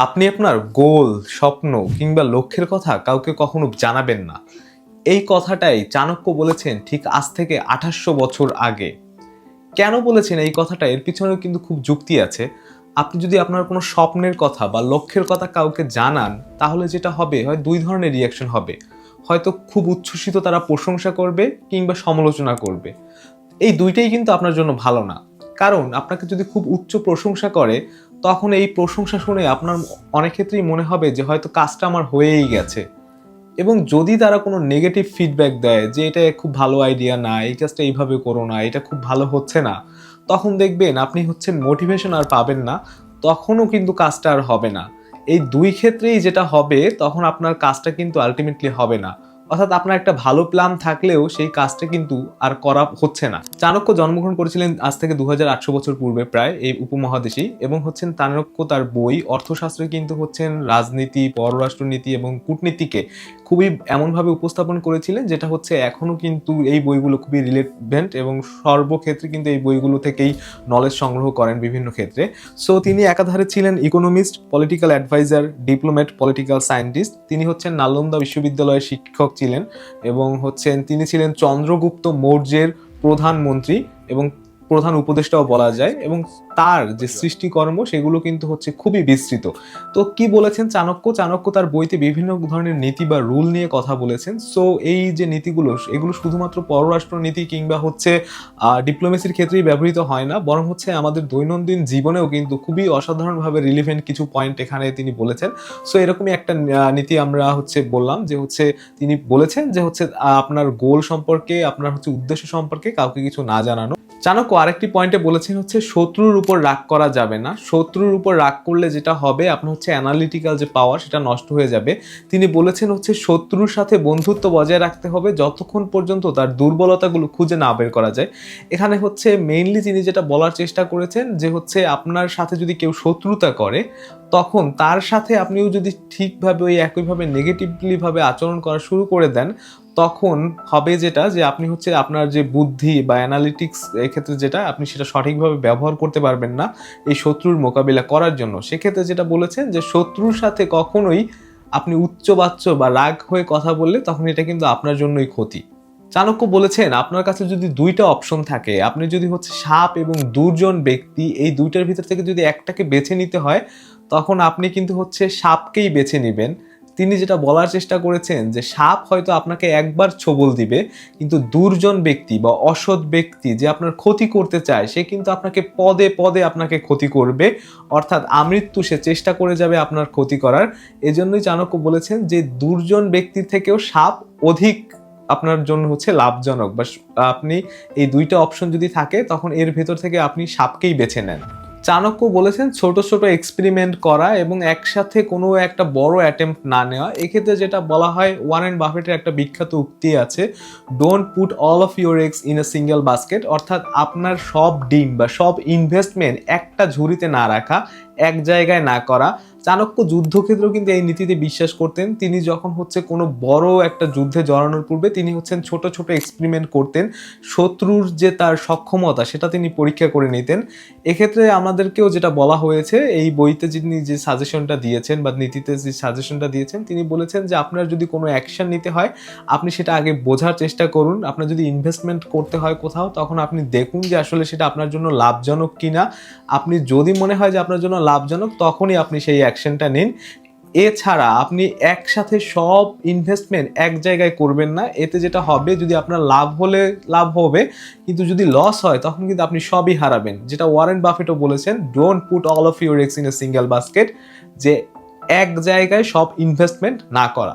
আপনি আপনার গোল, স্বপ্ন কিংবা লক্ষ্যের কথা কাউকে কখনো জানাবেন না। এই কথাটাই চাণক্য বলেছেন ঠিক আজ থেকে আঠাশশো বছর আগে। কেন বলেছেন এই কথাটা? এর পিছনেও কিন্তু খুব যুক্তি আছে। আপনি যদি আপনার কোনো স্বপ্নের কথা বা লক্ষ্যের কথা কাউকে জানান, তাহলে যেটা হবে, হয় দুই ধরনের রিয়াকশন হবে। হয়তো খুব উচ্ছ্বসিত তারা প্রশংসা করবে কিংবা সমালোচনা করবে। এই দুইটাই কিন্তু আপনার জন্য ভালো না। কারণ আপনাকে যদি খুব উচ্চ প্রশংসা করে তখন এই প্রশংসা শুনে আপনার অনেক ক্ষেত্রেই মনে হবে যে হয়তো কাজটা আমার হয়েই গেছে। এবং যদি তারা কোনো নেগেটিভ ফিডব্যাক দেয় যে এটা খুব ভালো আইডিয়া না, এই কাজটা এইভাবে করো না, এটা খুব ভালো হচ্ছে না, তখন দেখবেন আপনি হচ্ছেন মোটিভেশন আর পাবেন না, তখনও কিন্তু কাজটা আর হবে না। এই দুই ক্ষেত্রেই যেটা হবে, তখন আপনার কাজটা কিন্তু আলটিমেটলি হবে না। অর্থাৎ আপনার একটা ভালো প্ল্যান থাকলেও সেই কাজটা কিন্তু আর করা হচ্ছে না। চাণক্য জন্মগ্রহণ করেছিলেন আজ থেকে দু হাজার আটশো বছর পূর্বে প্রায় এই উপমহাদেশেই এবং হচ্ছেন চাণক্য তার বই। অর্থশাস্ত্রে কিন্তু হচ্ছেন রাজনীতি, পররাষ্ট্রনীতি এবং কূটনীতিকে খুবই এমনভাবে উপস্থাপন করেছিলেন, যেটা হচ্ছে এখনও কিন্তু এই বইগুলো খুবই রিলেভেন্ট এবং সর্বক্ষেত্রে কিন্তু এই বইগুলো থেকেই নলেজ সংগ্রহ করেন বিভিন্ন ক্ষেত্রে। সো তিনি একাধারে ছিলেন economist political adviser diplomat political scientist তিনি হচ্ছেন নালন্দা বিশ্ববিদ্যালয়ের শিক্ষক ছিলেন এবং হচ্ছেন, তিনি ছিলেন চন্দ্রগুপ্ত মৌর্যের প্রধানমন্ত্রী এবং প্রধান উপদেষ্টাও বলা যায় এবং তার যে সৃষ্টিকর্ম, সেগুলো কিন্তু হচ্ছে খুবই বিস্তৃত। তো কি বলেছেন চাণক্য? চাণক্য তার বইতে বিভিন্ন ধরনের নীতি বা রুল নিয়ে কথা বলেছেন। সো এই যে নীতিগুলো, এগুলো শুধুমাত্র পররাষ্ট্র নীতি কিংবা হচ্ছে ডিপ্লোমেসির ক্ষেত্রেই ব্যবহৃত হয় না, বরং হচ্ছে আমাদের দৈনন্দিন জীবনেও কিন্তু খুবই অসাধারণভাবে রিলিভেন্ট কিছু পয়েন্ট এখানে তিনি বলেছেন। সো এরকমই একটা নীতি আমরা হচ্ছে বললাম যে হচ্ছে তিনি বলেছেন যে হচ্ছে আপনার গোল সম্পর্কে, আপনার হচ্ছে উদ্দেশ্য সম্পর্কে কাউকে কিছু না জানানো। চাণক্য আরেকটি পয়েন্টে বলেছেন হচ্ছে শত্রুর উপর রাগ করা যাবে না। শত্রুর উপর রাগ করলে যেটা হবে, আপনার হচ্ছে অ্যানালিটিক্যাল যে পাওয়ার সেটা নষ্ট হয়ে যাবে। তিনি বলেছেন হচ্ছে শত্রুর সাথে বন্ধুত্ব বজায় রাখতে হবে যতক্ষণ পর্যন্ত তার দুর্বলতাগুলো খুঁজে না বের করা যায়। এখানে হচ্ছে মেইনলি তিনি যেটা বলার চেষ্টা করেছেন যে হচ্ছে আপনার সাথে যদি কেউ শত্রুতা করে তখন তার সাথে আপনিও যদি ঠিকভাবে ওই একইভাবে নেগেটিভলিভাবে আচরণ করা শুরু করে দেন, তখন হবে যেটা যে আপনি হচ্ছে আপনার যে বুদ্ধি বা অ্যানালিটিক্স এক্ষেত্রে যেটা, আপনি সেটা সঠিকভাবে ব্যবহার করতে পারবেন না এই শত্রুর মোকাবিলা করার জন্য। সেক্ষেত্রে যেটা বলেছেন যে শত্রুর সাথে কখনোই আপনি উচ্চবাচ্য বা রাগ হয়ে কথা বললে তখন এটা কিন্তু আপনার জন্যই ক্ষতি। চাণক্য বলেছেন, আপনার কাছে যদি দুইটা অপশন থাকে, আপনি যদি হচ্ছে সাপ এবং দুর্জন ব্যক্তি, এই দুইটার ভিতর থেকে যদি একটাকে বেছে নিতে হয় তখন আপনি কিন্তু হচ্ছে সাপকেই বেছে নেবেন। তিনি যেটা বলার চেষ্টা করেছেন যে সাপ হয়তো আপনাকে একবার ছবল দিবে, কিন্তু দুর্জন ব্যক্তি বা অসৎ ব্যক্তি যে আপনার ক্ষতি করতে চায়, সে কিন্তু আপনাকে পদে পদে আপনাকে ক্ষতি করবে। অর্থাৎ আমৃত্যু সে চেষ্টা করে যাবে আপনার ক্ষতি করার। এজন্যই চাণক্য বলেছেন যে দুর্জন ব্যক্তির থেকেও সাপ অধিক আপনার জন্য হচ্ছে লাভজনক। বা আপনি এই দুইটা অপশন যদি থাকে, তখন এর ভেতর থেকে আপনি সাপকেই বেছে নেন। চাণক্য বলেছেন ছোট ছোট এক্সপেরিমেন্ট করা এবং একসাথে কোনো একটা বড় অ্যাটেম্প না নেওয়া। এক্ষেত্রে যেটা বলা হয় ওয়ান অ্যান্ড বাফেটের একটা বিখ্যাত উক্তি আছে don't put all of your eggs in a single basket অর্থাৎ আপনার সব ডিম বা সব ইনভেস্টমেন্ট একটা ঝুড়িতে না রাখা এক জায়গায় না করা। চাণক্য যুদ্ধক্ষেত্রেও কিন্তু এই নীতিতে বিশ্বাস করতেন। তিনি যখন হচ্ছে কোনো বড় একটা যুদ্ধে জড়ানোর পূর্বে তিনি হচ্ছেন ছোট ছোট এক্সপেরিমেন্ট করতেন। শত্রুর যে তার সক্ষমতা, সেটা তিনি পরীক্ষা করে নিতেন। এক্ষেত্রে আমাদেরকেও যেটা বলা হয়েছে, এই বইতে যিনি যে সাজেশনটা দিয়েছেন বা নীতিতে যে সাজেশনটা দিয়েছেন, তিনি বলেছেন যে আপনার যদি কোনো অ্যাকশন নিতে হয়, আপনি সেটা আগে বোঝার চেষ্টা করুন। আপনার যদি ইনভেস্টমেন্ট করতে হয় কোথাও, তখন আপনি দেখুন যে আসলে সেটা আপনার জন্য লাভজনক কিনা। আপনি যদি মনে হয় যে আপনার জন্য লাভজনক, তখনই আপনি সেই অ্যাকশনটা নিন। এছাড়া আপনি একসাথে সব ইনভেস্টমেন্ট এক জায়গায় করবেন না। এতে যেটা হবে, যদি আপনার লাভ হলে লাভ হবে, কিন্তু যদি লস হয়, তখন কিন্তু আপনি সবই হারাবেন। যেটা ওয়ারেন বাফেটও বলেছেন don't put all of your eggs in a single basket যে এক জায়গায় সব ইনভেস্টমেন্ট না করা।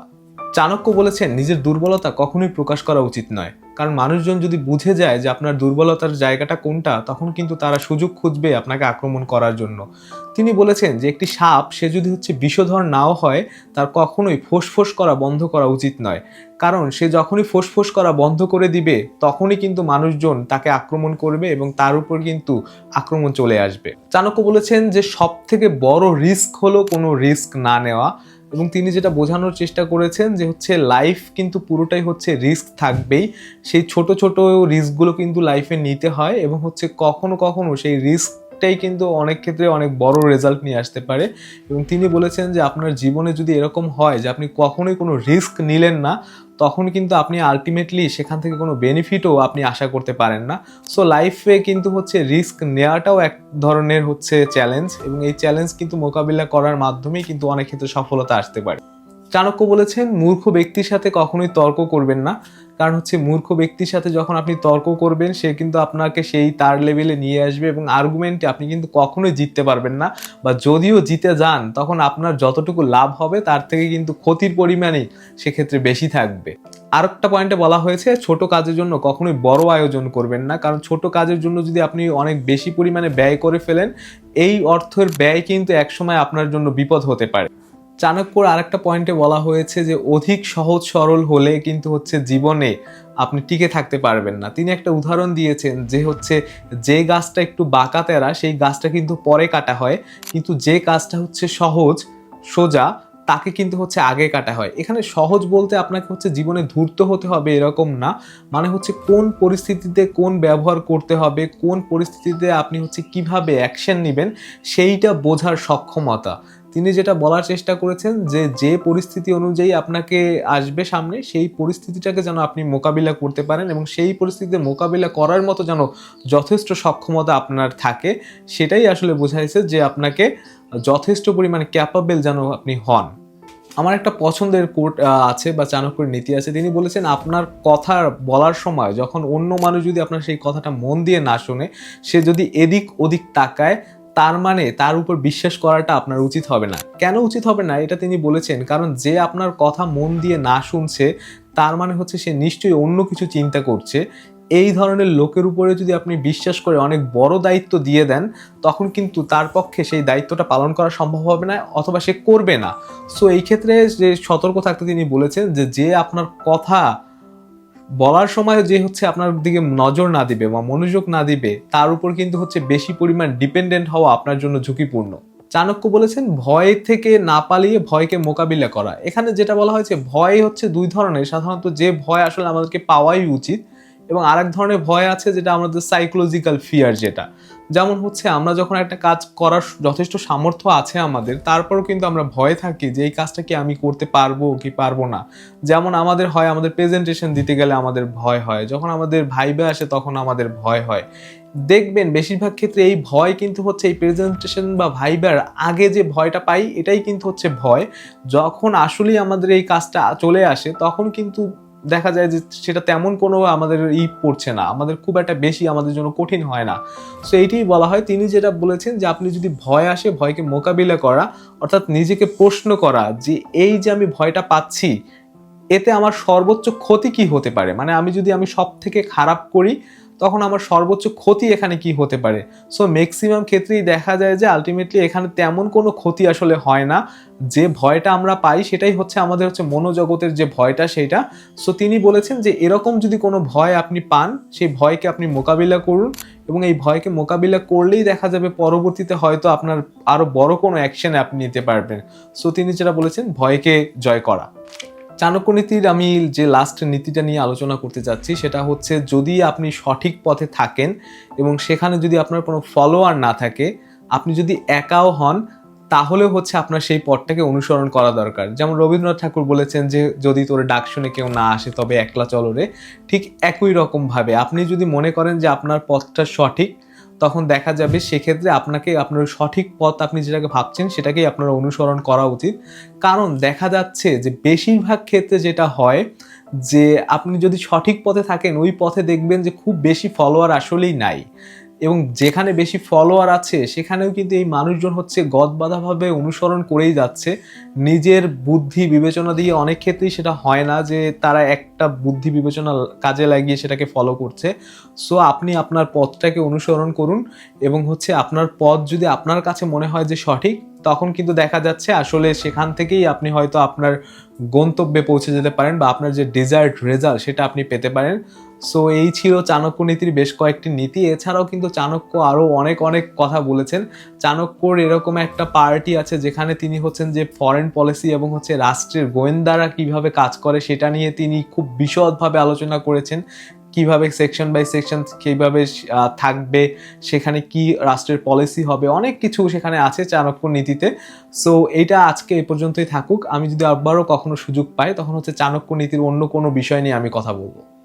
চাণক্য বলেছেন, নিজের দুর্বলতা কখনোই প্রকাশ করা উচিত নয়। কারণ মানুষজন যদি বুঝে যায় যে আপনার দুর্বলতার জায়গাটা কোনটা, তখন কিন্তু তারা সুযোগ খুঁজবে আপনাকে আক্রমণ করার জন্য। তিনি বলেছেন যে একটি সাপ, সে যদি হচ্ছে বিষধর নাও হয়, তার কখনোই ফোঁস করা বন্ধ করা উচিত নয়। কারণ সে যখনই ফোঁস করা বন্ধ করে দিবে, তখনই কিন্তু মানুষজন তাকে আক্রমণ করবে এবং তার উপর কিন্তু আক্রমণ চলে আসবে। চাণক্য বলেছেন যে সব থেকে বড় রিস্ক হলো কোনো রিস্ক না নেওয়া। এবং তিনি যেটা বোঝানোর চেষ্টা করেছেন যে হচ্ছে লাইফ কিন্তু পুরোটাই হচ্ছে রিস্ক থাকবেই। সেই ছোট ছোট রিস্কগুলো কিন্তু লাইফে নিতে হয় এবং হচ্ছে কখনো কখনো সেই রিস্ক রিস্কটাই কিন্তু অনেক ক্ষেত্রে অনেক বড় রেজাল্ট নিয়ে আসতে পারে। এবং তিনি বলেছেন যে, আপনার জীবনে যদি এরকম হয় যে, আপনি কখনোই কোনো রিস্ক নিলেন না, তখন কিন্তু আপনি আলটিমেটলি সেখান থেকে কোনো বেনিফিটও আপনি আশা করতে পারেন না। সো লাইফে কিন্তু হচ্ছে রিস্ক নেওয়াটাও এক ধরনের হচ্ছে চ্যালেঞ্জ এবং এই চ্যালেঞ্জ কিন্তু মোকাবিলা করার মাধ্যমেই কিন্তু অনেক ক্ষেত্রে সফলতা আসতে পারে। চাণক্য বলেছেন, মূর্খ ব্যক্তির সাথে কখনোই তর্ক করবেন না। কারণ হচ্ছে মূর্খ ব্যক্তির সাথে যখন আপনি তর্ক করবেন, সে কিন্তু আপনাকে সেই তার লেভেলে নিয়ে আসবে এবং আর্গুমেন্টে আপনি কিন্তু কখনোই জিততে পারবেন না। বা যদিও জিতে যান, তখন আপনার যতটুকু লাভ হবে, তার থেকে কিন্তু ক্ষতির পরিমাণই সেক্ষেত্রে বেশি থাকবে। আরেকটা পয়েন্টে বলা হয়েছে, ছোট কাজের জন্য কখনোই বড় আয়োজন করবেন না। কারণ ছোট কাজের জন্য যদি আপনি অনেক বেশি পরিমাণে ব্যয় করে ফেলেন, এই অর্থের ব্যয় কিন্তু একসময় আপনার জন্য বিপদ হতে পারে। চাণক্যর আরেকটা পয়েন্টে বলা হয়েছে যে, অধিক সহজ সরল হলে কিন্তু হচ্ছে জীবনে আপনি টিকে থাকতে পারবেন না। তিনি একটা উদাহরণ দিয়েছেন যে, হচ্ছে যে গাছটা একটু বাঁকা তেরা, সেই গাছটা কিন্তু পরে কাটা হয়, কিন্তু যে কাজটা হচ্ছে সহজ, সোজা, তাকে কিন্তু হচ্ছে আগে কাটা হয়। এখানে সহজ বলতে আপনাকে হচ্ছে জীবনে ধূর্ত হতে হবে এরকম না মানে হচ্ছে কোন পরিস্থিতিতে কোন ব্যবহার করতে হবে, কোন পরিস্থিতিতে আপনি হচ্ছে কীভাবে অ্যাকশন নেবেন, সেইটা বোঝার সক্ষমতা। তিনি যেটা বলার চেষ্টা করেছেন যে যে পরিস্থিতি অনুযায়ী আপনাকে আসবে সামনে, সেই পরিস্থিতিটাকে যেন আপনি মোকাবিলা করতে পারেন এবং সেই পরিস্থিতিতে মোকাবিলা করার মতো যেন যথেষ্ট সক্ষমতা আপনার থাকে, সেটাই আসলে বোঝাইছে যে, আপনাকে যথেষ্ট পরিমাণে ক্যাপাবেল যেন আপনি হন। আমার একটা পছন্দের কোট আছে বা চাণক্যের নীতি আছে। তিনি বলেছেন, আপনার কথা বলার সময় যখন অন্য মানুষ যদি আপনার সেই কথাটা মন দিয়ে না শোনে, সে যদি এদিক ওদিক তাকায় তার মানে তার উপর বিশ্বাস করাটা আপনার উচিত হবে না। কেন উচিত হবে না? এটা তিনি বলেছেন, কারণ যে আপনার কথা মন দিয়ে না শুনছে, তার মানে হচ্ছে সে নিশ্চয়ই অন্য কিছু চিন্তা করছে। এই ধরনের লোকের উপরে যদি আপনি বিশ্বাস করে অনেক বড় দায়িত্ব দিয়ে দেন, তখন কিন্তু তার পক্ষে সেই দায়িত্বটা পালন করা সম্ভব হবে না অথবা সে করবে না। সো এই ক্ষেত্রে যে সতর্ক থাকতে তিনি বলেছেন যে যে আপনার কথা বলার সময় যে হচ্ছে আপনার দিকে নজর না দিবে বা মনোযোগ না দিবে, তার উপর কিন্তু হচ্ছে বেশি পরিমাণ ডিপেন্ডেন্ট হওয়া আপনার জন্য ঝুঁকিপূর্ণ। চাণক্য বলেছেন, ভয় থেকে না পালিয়ে ভয়কে মোকাবিলা করা। এখানে যেটা বলা হয়েছে, ভয় হচ্ছে দুই ধরনের। সাধারণত যে ভয় আসলে আমাদেরকে পাওয়াই উচিত এবং আরেক ধরনের ভয় আছে যেটা আমাদের সাইকোলজিক্যাল ফিয়ার যেটা। যেমন হচ্ছে আমরা যখন একটা কাজ করার যথেষ্ট সামর্থ্য আছে আমাদের, তারপরও কিন্তু আমরা ভয়ে থাকি যে এই কাজটা কি আমি করতে পারব কি পারব না। যেমন আমাদের হয়, আমাদের প্রেজেন্টেশন দিতে গেলে আমাদের ভয় হয়। যখন আমাদের ভাইবে আসে তখন আমাদের ভয় হয়। দেখবেন বেশিরভাগ ক্ষেত্রে এই ভয় কিন্তু হচ্ছে এই প্রেজেন্টেশন বা ভাইবার আগে যে ভয়টা পাই, এটাই কিন্তু হচ্ছে ভয়। যখন আসলেই আমাদের এই কাজটা চলে আসে, তখন কিন্তু দেখা যায় যে সেটা তেমন কোনো আমাদের ই পড়ছে না। আমাদের খুব একটা বেশি আমাদের জন্য কঠিন হয় না। সো এইটাই বলা হয়, তিনি যেটা বলেছেন যে আপনি যদি ভয় আসে, ভয়কে মোকাবিলা করা, অর্থাৎ নিজেকে প্রশ্ন করা যে এই যে আমি ভয়টা পাচ্ছি, এতে আমার সর্বোচ্চ ক্ষতি কি হতে পারে? মানে আমি যদি আমি সব থেকে খারাপ করি তখন আমার সর্বোচ্চ ক্ষতি এখানে কি হতে পারে? সো ম্যাক্সিমাম ক্ষেত্রেই দেখা যায় যে আলটিমেটলি এখানে তেমন কোনো ক্ষতি আসলে হয় না। যে ভয়টা আমরা পাই সেটাই হচ্ছে আমাদের হচ্ছে মনোজগতের যে ভয়টা সেটা সো তিনি বলেছেন যে, এরকম যদি কোনো ভয় আপনি পান, সেই ভয়কে আপনি মোকাবিলা করুন এবং এই ভয়কে মোকাবিলা করলেই দেখা যাবে পরবর্তীতে হয়তো আপনার আরও বড় কোনো অ্যাকশনে আপনি নিতে পারবেন। সো তিনি যেটা বলেছেন, ভয়কে জয় করা। চাণক্য নীতির আমি যে লাস্ট নীতিটা নিয়ে আলোচনা করতে চাচ্ছি সেটা হচ্ছে যদি আপনি সঠিক পথে থাকেন এবং সেখানে যদি আপনার কোনো ফলোয়ার না থাকে, আপনি যদি একাও হন, তাহলে হচ্ছে আপনার সেই পথটাকে অনুসরণ করা দরকার। যেমন রবীন্দ্রনাথ ঠাকুর বলেছেন যে, যদি তোর ডাক শুনে কেউ না আসে, তবে একলা চলরে ঠিক একই রকমভাবে আপনি যদি মনে করেন যে আপনার পথটা সঠিক তখন দেখা যাবে সেক্ষেত্রে আপনাকে আপনার সঠিক পথ আপনি যেটাকে ভাবছেন সেটাকেই আপনার অনুসরণ করা উচিত। কারণ দেখা যাচ্ছে যে বেশিরভাগ ক্ষেত্রে যেটা হয় যে আপনি যদি সঠিক পথে থাকেন, ওই পথে দেখবেন যে খুব বেশি ফলোয়ার আসলেই নাই। এবং যেখানে বেশি ফলোয়ার আছে, সেখানেও কিন্তু এই মানুষজন হচ্ছে গদবাধাভাবে অনুসরণ করেই যাচ্ছে। নিজের বুদ্ধি বিবেচনা দিয়ে অনেক ক্ষেত্রেই সেটা হয় না যে তারা একটা বুদ্ধি বিবেচনা কাজে লাগিয়ে সেটাকে ফলো করছে। সো আপনি আপনার পথটাকে অনুসরণ করুন এবং হচ্ছে আপনার পথ যদি আপনার কাছে মনে হয় যে সঠিক তখন কিন্তু দেখা যাচ্ছে আসলে সেখান থেকেই আপনি হয়তো আপনার গন্তব্যে পৌঁছে যেতে পারেন বা আপনার যে ডিজায়ার্ড রেজাল্ট সেটা আপনি পেতে পারেন। সো এই ছিল চাণক্য নীতির বেশ কয়েকটি নীতি। এছাড়াও কিন্তু চাণক্য আরও অনেক অনেক কথা বলেছেন। চাণক্যর এরকম একটা পার্টি আছে যেখানে তিনি হচ্ছেন যে ফরেন পলিসি এবং হচ্ছে রাষ্ট্রের গোয়েন্দারা কীভাবে কাজ করে সেটা নিয়ে তিনি খুব বিশদভাবে আলোচনা করেছেন। কীভাবে সেকশন বাই সেকশন কীভাবে থাকবে, সেখানে কি রাষ্ট্রের পলিসি হবে, অনেক কিছু সেখানে আছে চাণক্য নীতিতে। সো এটা আজকে এ পর্যন্তই থাকুক। আমি যদি আবারও কখনো সুযোগ পাই, তখন হচ্ছে চাণক্য নীতির অন্য কোনো বিষয় নিয়ে আমি কথা বলব।